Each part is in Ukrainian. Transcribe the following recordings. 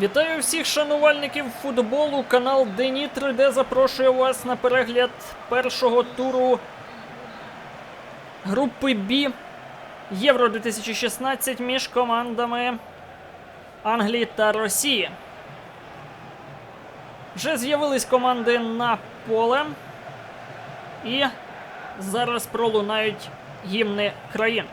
Вітаю всіх шанувальників футболу. Канал Дені 3D запрошує вас на перегляд першого туру групи Б Євро 2016 між командами Англії та Росії. Вже з'явились команди на поле. І зараз пролунають гімни країн.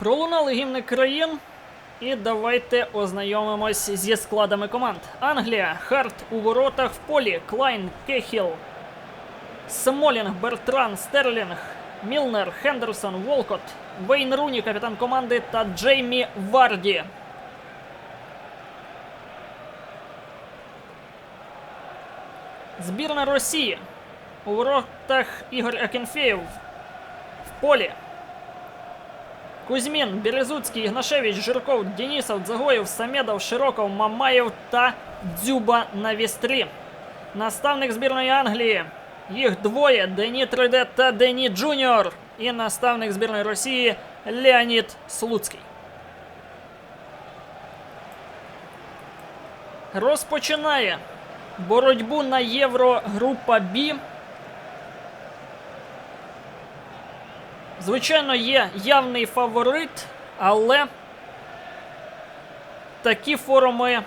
Пролунали гімни країн. І давайте ознайомимось зі складами команд. Англія, Харт у воротах в полі, Клайн, Кехіл, Смолінг, Бертран, Стерлінг, Мілнер, Хендерсон, Волкот, Вейн Руні, капітан команди та Джеймі Варді. Збірна Росії. У воротах Ігор Акінфєєв. В полі Кузьмін, Березуцький, Ігнашевич, Жирков, Денисов, Дзагоєв, Самедов, Широков, Мамаєв та Дзюба на вістрі. Наставник збірної Англії. Їх двоє Дені 3D та Дені Джуніор. І наставник збірної Росії Леонід Слуцький. Розпочинає боротьбу на Євро група Б. Звичайно, є явний фаворит, але такі форуми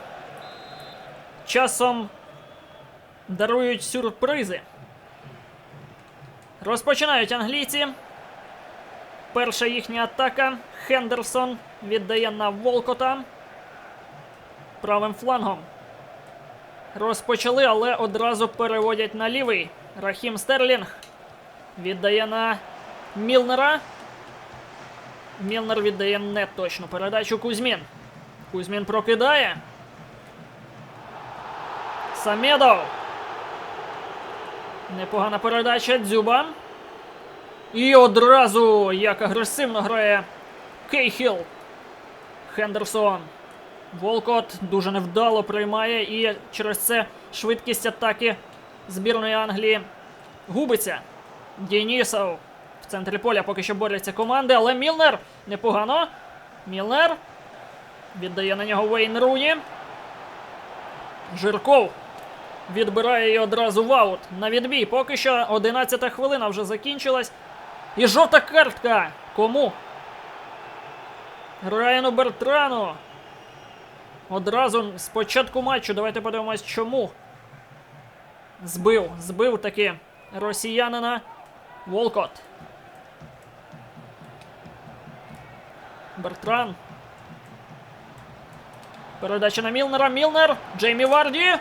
часом дарують сюрпризи. Розпочинають англійці. Перша їхня атака. Хендерсон віддає на Волкота правим флангом. Розпочали, але одразу переводять на лівий. Рахім Стерлінг віддає на Мілнера. Мілнер віддає неточну передачу Кузьмін. Кузьмін прокидає. Самедов. Непогана передача Дзюба. І одразу як агресивно грає Кейхіл. Хендерсон. Волкот дуже невдало приймає і через це швидкість атаки збірної Англії губиться. Денісов. Центрі поля поки що борються команди, але Мілнер непогано. Мілнер віддає на нього Вейн Руні. Жирков відбирає її одразу в аут на відбій. Поки що 11-та хвилина вже закінчилась. І жовта картка. Кому? Райану Бертрану. Одразу з початку матчу. Давайте подивимось, чому. Збив, збив таки росіянина Волкот. Бертран. Передача на Мілнера. Мілнер. Джеймі Варді.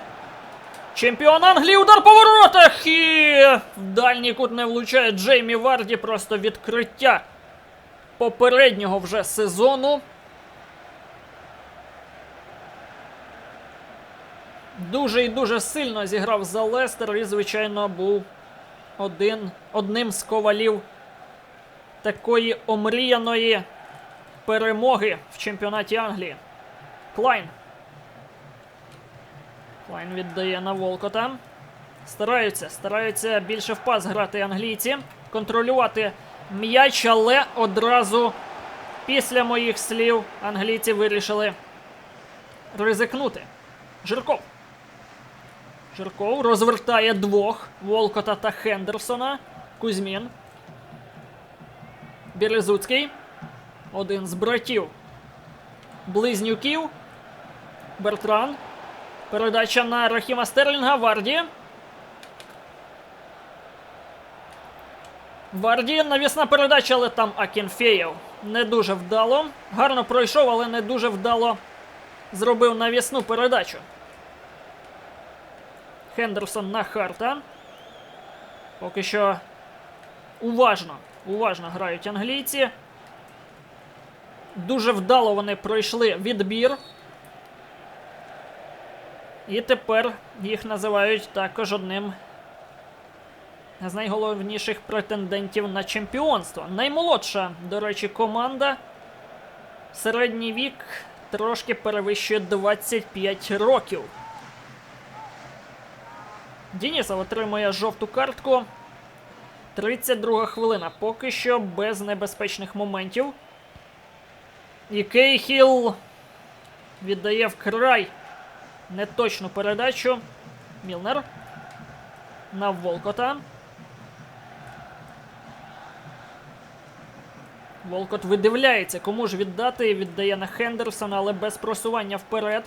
Чемпіон Англії. Удар по воротах. І в дальній кут не влучає Джеймі Варді. Просто відкриття попереднього вже сезону. Дуже і дуже сильно зіграв за Лестер і, звичайно, був один, одним з ковалів такої омріяної перемоги в чемпіонаті Англії. Клайн. Клайн віддає на Волкота. Стараються, стараються більше в пас грати англійці, контролювати м'яч, але одразу після моїх слів англійці вирішили ризикнути. Жирков. Жирков розвертає двох Волкота та Хендерсона. Кузьмін. Березуцький. Один з братів. Близнюків. Бертран. Передача на Рахіма Стерлінга. Варді. Варді. Навісна передача, але там Акінфеєв. Не дуже вдало. Гарно пройшов, але не дуже вдало зробив навісну передачу. Хендерсон на Харта. Поки що уважно, уважно грають англійці. Дуже вдало вони пройшли відбір. І тепер їх називають також одним з найголовніших претендентів на чемпіонство. Наймолодша, до речі, команда. Середній вік трошки перевищує 25 років. Дінісов отримує жовту картку. 32 хвилина. Поки що без небезпечних моментів. І Кейхіл віддає вкрай неточну передачу. Мілнер. На Волкота. Волкот видивляється, кому ж віддати. Віддає на Хендерсона, але без просування вперед.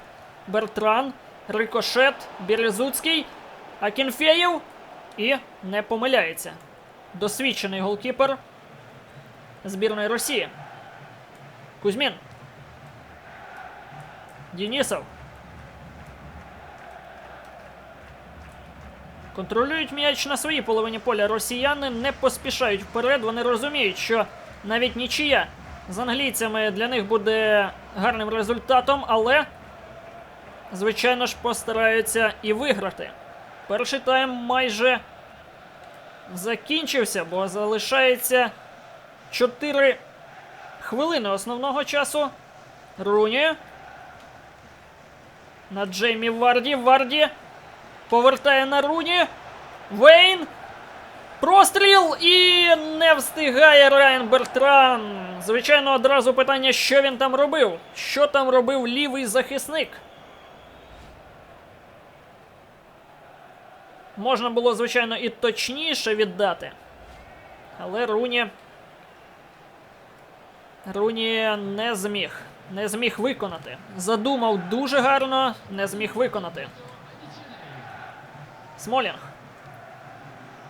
Бертран, Рикошет, Березуцький, Акінфеєв і не помиляється. Досвідчений голкіпер збірної Росії. Кузьмін. Дінісов. Контролюють м'яч на своїй половині поля. Росіяни не поспішають вперед. Вони розуміють, що навіть нічия з англійцями для них буде гарним результатом, але, звичайно ж, постараються і виграти. Перший тайм майже закінчився, бо залишається 4 хвилини основного часу. Руні. На Джеймі Варді. Варді повертає на Руні. Вейн. Простріл і не встигає Райан Бертран. Звичайно, одразу питання, що він там робив. Що там робив лівий захисник? Можна було, звичайно, і точніше віддати. Але Руні. Руні не зміг. Не зміг виконати. Задумав дуже гарно, не зміг виконати. Смолінг.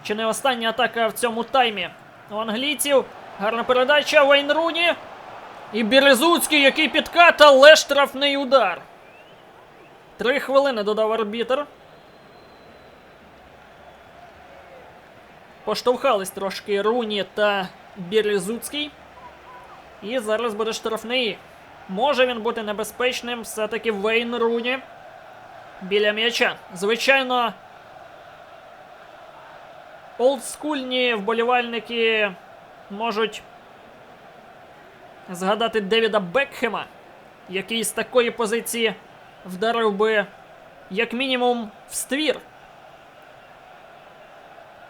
Чи не остання атака в цьому таймі у англійців? Гарна передача Вейн Руні. І Березуцький, який підкат, але штрафний удар. Три хвилини додав арбітр. Поштовхались трошки Руні та Березуцький. І зараз буде штрафний. Може він бути небезпечним. Все-таки Вейн Руні. Біля м'яча. Звичайно. Олдскульні вболівальники можуть згадати Девіда Бекхема, який з такої позиції вдарив би, як мінімум, в ствір.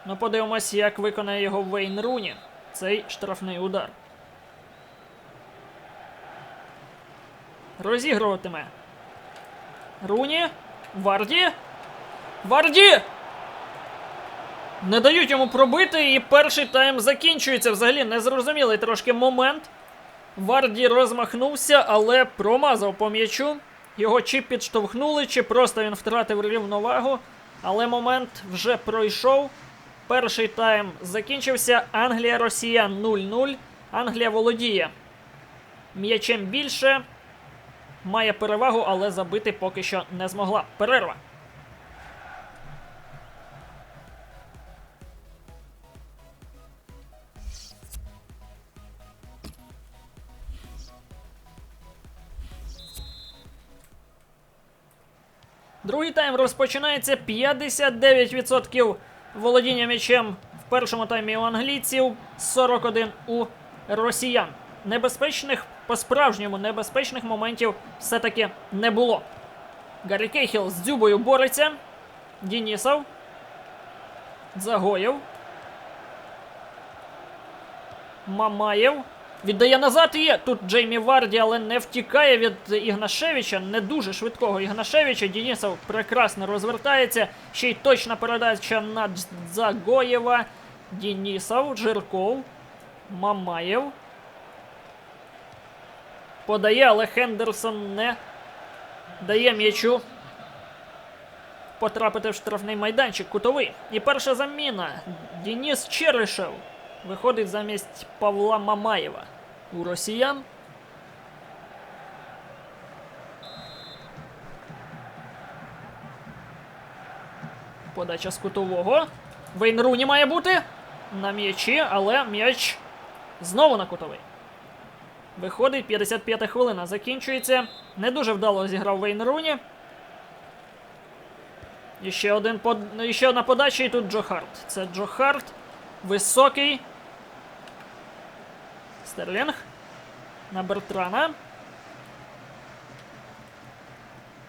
Ну, подивимось, як виконає його Вейн Руні. Цей штрафний удар. Розігруватиме. Руні. Варді. Варді! Не дають йому пробити, і перший тайм закінчується. Взагалі незрозумілий трошки момент. Варді розмахнувся, але промазав по м'ячу. Його чи підштовхнули, чи просто він втратив рівновагу. Але момент вже пройшов. Перший тайм закінчився. Англія-Росія 0-0. Англія володіє м'ячем більше. Має перевагу, але забити поки що не змогла. Перерва. Другий тайм розпочинається 59% володіння м'ячем в першому таймі у англійців, 41 у росіян. Небезпечних, по-справжньому небезпечних моментів все-таки не було. Гаррі Кейхіл з дзюбою бореться. Дінісов. Загоєв. Мамаєв. Віддає назад і є. Тут Джеймі Варді, але не втікає від Ігнашевича, не дуже швидкого Ігнашевича. Дінісов прекрасно розвертається. Ще й точна передача на Дз- Загоєва. Дінісов, Жирков, Мамаєв. Подає, але Хендерсон не дає м'ячу потрапити в штрафний майданчик кутовий. І перша заміна. Дініс Черешев виходить замість Павла Мамаєва. у росіян. Подача з кутового. Вейн Руні має бути на м'ячі, але м'яч знову на кутовий. Виходить, 55 хвилина закінчується. Не дуже вдало зіграв Вейн Руні. І ще, один под... і ще одна подача, і тут Джо Харт. Це Джо Харт. Високий. Стерлінг. На Бертрана.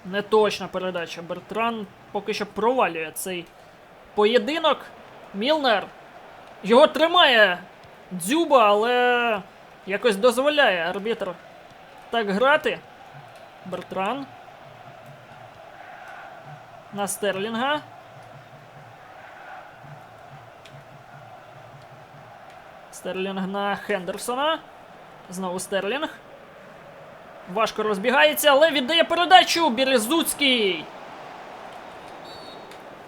Неточна передача. Бертран поки що провалює цей поєдинок. Мілнер. Його тримає дзюба, але якось дозволяє арбітр так грати. Бертран. На Стерлінга. Стерлінг на Хендерсона. Знову Стерлінг. Важко розбігається, але віддає передачу. Березуцький.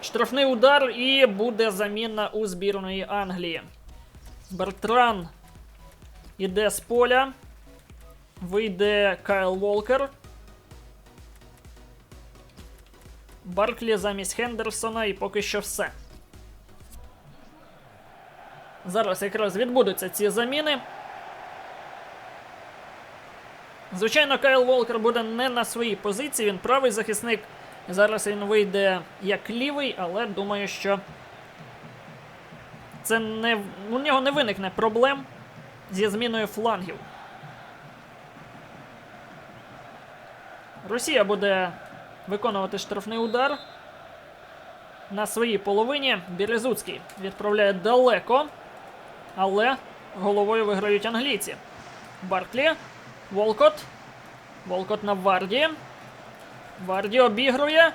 Штрафний удар і буде заміна у збірної Англії. Бертран іде з поля. Вийде Кайл Волкер. Барклі замість Хендерсона і поки що все. Зараз якраз відбудуться ці заміни. Звичайно, Кайл Волкер буде не на своїй позиції, він правий захисник. Зараз він вийде як лівий, але думаю, що це не у нього не виникне проблем зі зміною флангів. Росія буде виконувати штрафний удар. На своїй половині Березуцький відправляє далеко, але головою виграють англійці. Барклі, Волкот. Волкот на Варді. Варді обігрує.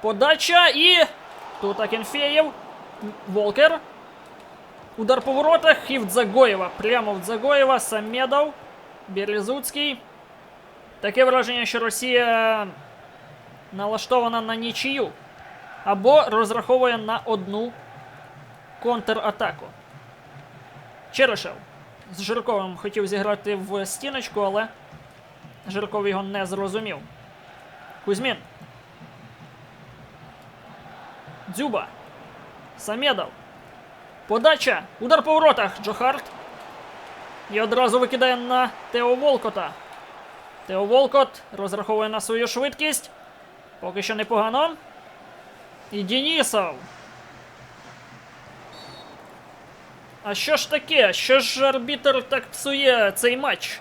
Подача і. Тут Акінфеєв. Волкер. Удар по воротах і в Дзагоєва. Прямо в Дзагоєва. Самедов. Березуцький. Таке враження, що Росія налаштована на нічию. Або розраховує на одну контратаку. Черешев з Жирковим хотів зіграти в стіночку, але Жирков його не зрозумів. Кузьмін. Дзюба. Самедов. Подача. Удар по воротах. Джохарт. І одразу викидає на Тео Волкота. Тео Волкот розраховує на свою швидкість. Поки що непогано. І Дінісов. А що ж таке? Що ж арбітр так псує цей матч?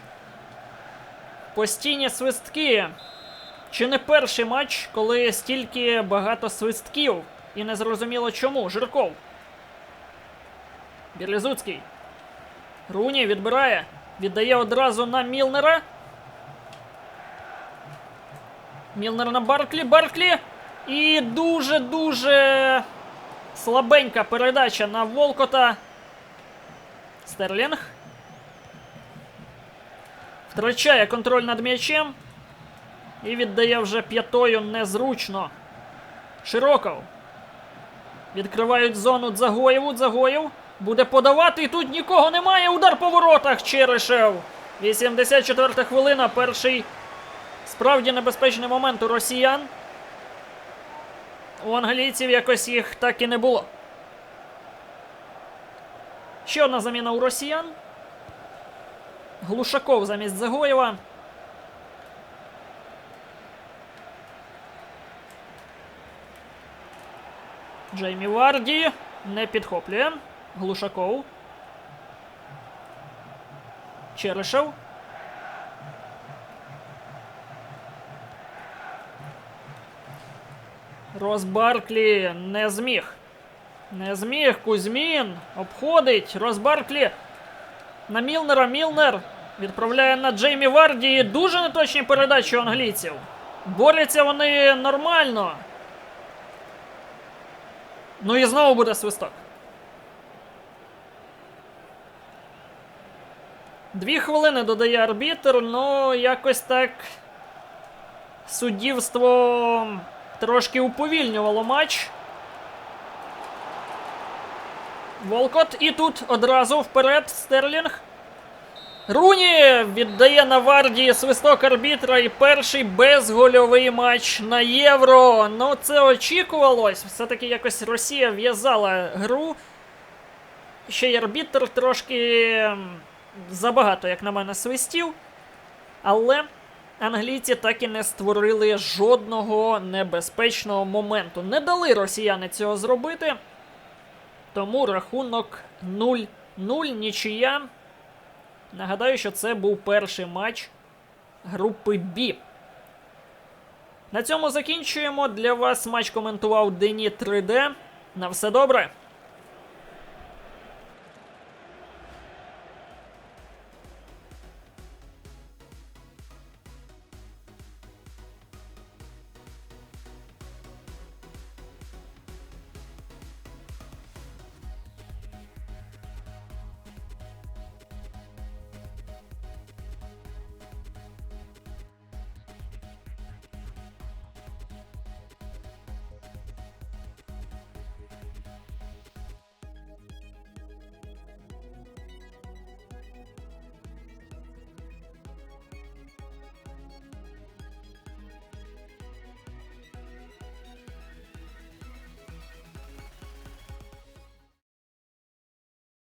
Постійні свистки. Чи не перший матч, коли стільки багато свистків? І не зрозуміло чому. Жирков. Березуцький. Руні відбирає. Віддає одразу на Мілнера. Мілнер на Барклі. Барклі. І дуже-дуже слабенька передача на Волкота. Стерлінг. Втрачає контроль над м'ячем. І віддає вже п'ятою незручно. Широков. Відкривають зону Дзагоєву. Дзагоєв буде подавати. І тут нікого немає. Удар по воротах. Черешев. 84 хвилина. Перший справді небезпечний момент у росіян. У англійців якось їх так і не було. Ще одна заміна у росіян. Глушаков замість Загоєва. Джеймі Варді не підхоплює. Глушаков. Черешев. Рос Барклі не зміг. Не зміг. Кузьмін обходить. Рос Барклі на Мілнера. Мілнер відправляє на Джеймі Варді. Дуже неточні передачі англійців. Борються вони нормально. Ну і знову буде свисток. Дві хвилини додає арбітр, ну якось так суддівство трошки уповільнювало матч. Волкот. І тут одразу вперед Стерлінг. Руні віддає на Варді свисток арбітра і перший безгольовий матч на євро. Ну, це очікувалось. Все-таки якось Росія в'язала гру. Ще й арбітр трошки забагато, як на мене, свистів. Але англійці так і не створили жодного небезпечного моменту. Не дали росіяни цього зробити. Тому рахунок 0-0 нічия. Нагадаю, що це був перший матч групи Б. На цьому закінчуємо. Для вас матч коментував Дені 3D. На все добре.